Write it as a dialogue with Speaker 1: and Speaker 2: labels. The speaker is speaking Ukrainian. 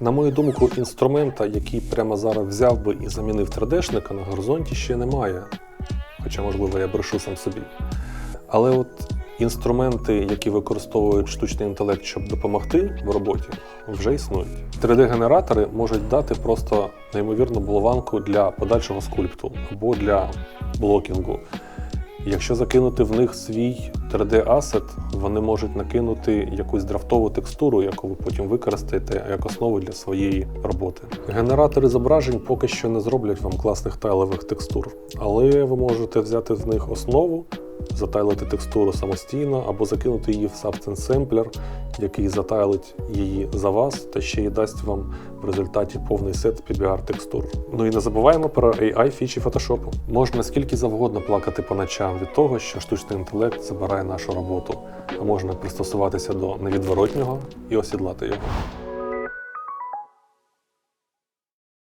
Speaker 1: На мою думку, інструмента, який прямо зараз взяв би і замінив 3D-шника на горизонті, ще немає. Хоча, можливо, я брешу сам собі. Але от інструменти, які використовують штучний інтелект, щоб допомогти в роботі, вже існують. 3D-генератори можуть дати просто неймовірну болванку для подальшого скульпту або для блокінгу. Якщо закинути в них свій 3D-асет, вони можуть накинути якусь драфтову текстуру, яку ви потім використаєте як основу для своєї роботи. Генератори зображень поки що не зроблять вам класних тайлових текстур, але ви можете взяти з них основу, затайлити текстуру самостійно або закинути її в Substance Sampler, який затайлить її за вас та ще й дасть вам в результаті повний сет PBR текстур. Ну і не забуваємо про AI фічі Photoshop. Можна скільки завгодно плакати по ночам від того, що штучний інтелект забирає нашу роботу, а можна пристосуватися до невідворотнього і осідлати його.